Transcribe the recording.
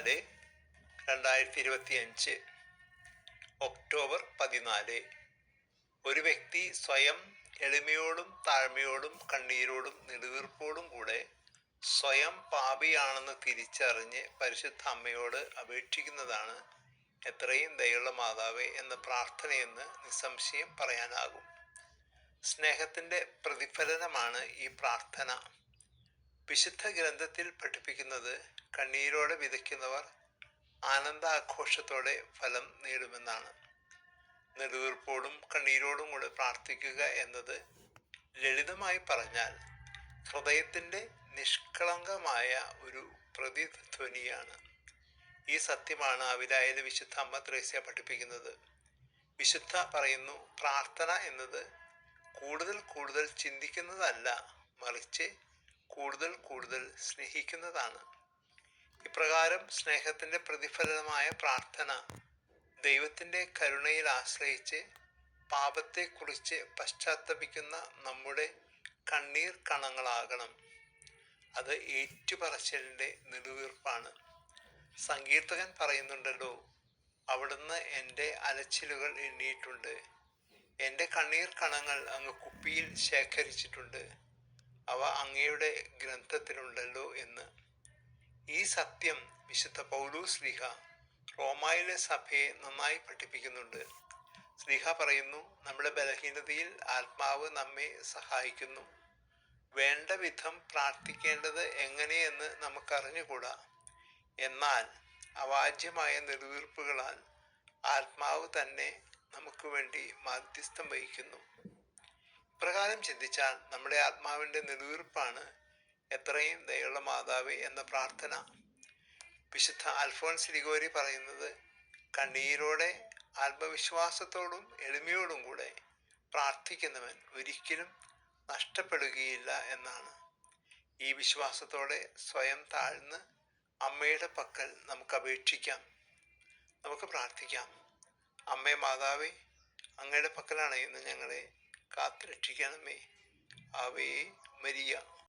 പതിനാല് രണ്ടായിരത്തി ഇരുപത്തി അഞ്ച് ഒക്ടോബർ പതിനാല്. ഒരു വ്യക്തി സ്വയം എളിമയോടും താഴ്മയോടും കണ്ണീരോടും നെടുവീർപ്പോടും കൂടെ സ്വയം പാപിയാണെന്ന് തിരിച്ചറിഞ്ഞ് പരിശുദ്ധ അമ്മയോട് അപേക്ഷിക്കുന്നതാണ് എത്രയും ദയുള്ള മാതാവേ എന്ന പ്രാർത്ഥനയെന്ന് നിസ്സംശയം പറയാനാകും. സ്നേഹത്തിന്റെ പ്രതിഫലനമാണ് ഈ പ്രാർത്ഥന. വിശുദ്ധ ഗ്രന്ഥത്തിൽ പഠിപ്പിക്കുന്നത് കണ്ണീരോടെ വിതയ്ക്കുന്നവർ ആനന്ദാഘോഷത്തോടെ ഫലം നേടുമെന്നാണ്. നെടുവീർപ്പോടും കണ്ണീരോടും കൂടെ പ്രാർത്ഥിക്കുക എന്നത് ലളിതമായി പറഞ്ഞാൽ ഹൃദയത്തിന്റെ നിഷ്കളങ്കമായ ഒരു പ്രതിധ്വനിയാണ്. ഈ സത്യമാണ് അവിലായിലെ വിശുദ്ധ അമ്മ ത്രേസ്യ പഠിപ്പിക്കുന്നത്. വിശുദ്ധ പറയുന്നു പ്രാർത്ഥന എന്നത് കൂടുതൽ കൂടുതൽ ചിന്തിക്കുന്നതല്ല മറിച്ച് കൂടുതൽ കൂടുതൽ സ്നേഹിക്കുന്നതാണ്. ഇപ്രകാരം സ്നേഹത്തിന്റെ പ്രതിഫലനമായ പ്രാർത്ഥന ദൈവത്തിന്റെ കരുണയിൽ ആശ്രയിച്ച് പാപത്തെക്കുറിച്ച് പശ്ചാത്തപിക്കുന്ന നമ്മുടെ കണ്ണീർ കണങ്ങളാകണം. അത് ഏറ്റുപറച്ചിലിന്റെ നെടുവീർപ്പാണ്. സങ്കീർത്തകൻ പറയുന്നുണ്ടല്ലോ അവിടുന്ന് എന്റെ അലച്ചിലുകൾ എണ്ണിയിട്ടുണ്ട്. എന്റെ കണ്ണീർ കണങ്ങൾ അങ്ങ് കുപ്പിയിൽ ശേഖരിച്ചിട്ടുണ്ട്. അവ അങ്ങയുടെ ഗ്രന്ഥത്തിലുണ്ടല്ലോ എന്ന്. ഈ സത്യം വിശുദ്ധ പൗലൂസ് സ്ലിഹ റോമായിലെ സഭയെ നന്നായി പഠിപ്പിക്കുന്നുണ്ട്. സ്ലിഹ പറയുന്നു നമ്മുടെ ബലഹീനതയിൽ ആത്മാവ് നമ്മെ സഹായിക്കുന്നു. വേണ്ട വിധം പ്രാർത്ഥിക്കേണ്ടത് എങ്ങനെയെന്ന് നമുക്കറിഞ്ഞുകൂടാ? എന്നാൽ അവാജ്യമായ നെടുവീർപ്പുകളാൽ ആത്മാവ് തന്നെ നമുക്ക് വേണ്ടി മാധ്യസ്ഥം വഹിക്കുന്നു. ഇപ്രകാരം ചിന്തിച്ചാൽ നമ്മുടെ ആത്മാവിന്റെ നെടുവീർപ്പാണ് എത്രയും ദയുള്ള മാതാവ് എന്ന പ്രാർത്ഥന. വിശുദ്ധ അൽഫോൻസ് ലിഗോരി പറയുന്നത് കണ്ണീരോടെ ആത്മവിശ്വാസത്തോടും എളിമയോടും കൂടെ പ്രാർത്ഥിക്കുന്നവൻ ഒരിക്കലും നഷ്ടപ്പെടുകയില്ല എന്നാണ്. ഈ വിശ്വാസത്തോടെ സ്വയം താഴ്ന്ന് അമ്മയുടെ പക്കൽ നമുക്ക് അപേക്ഷിക്കാം. നമുക്ക് പ്രാർത്ഥിക്കാം. അമ്മേ മാതാവേ അങ്ങയുടെ പക്കലാണ് ഇന്ന് ഞങ്ങളെ കാത്തുരക്ഷിക്കണമേ ആവേ മരിയ.